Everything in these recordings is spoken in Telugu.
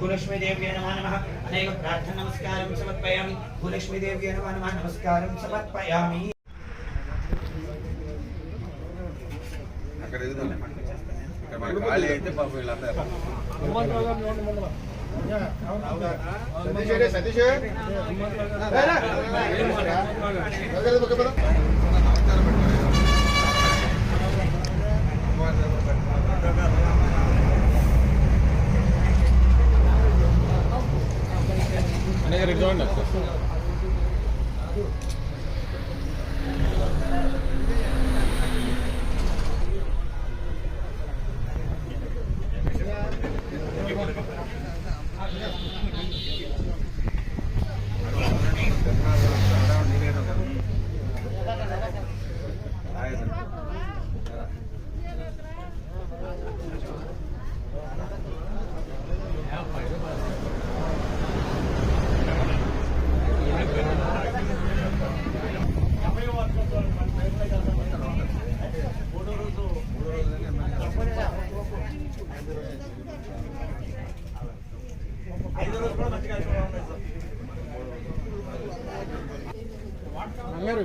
భూలక్ష్మీదేవ్యై నమో నమః. అనేక ప్రార్థన నమస్కారం సమర్పయామి. భూలక్ష్మీదేవ్యై నమో నమః నమస్కారం సమర్పయామి. అక్కడ ఎదుగుదాం. ఇక్కడ మన ఖాళీ అయితే పాపం వీళ్ళందరూ సతీష్ సతీష్ దగ్గర రంగారు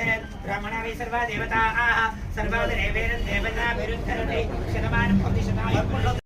शेवधरन् ब्राह्मणावै सर्वा देवताः सर्वादरेवेरन् देवताभिरुद्धरति शतमानं भवति शताय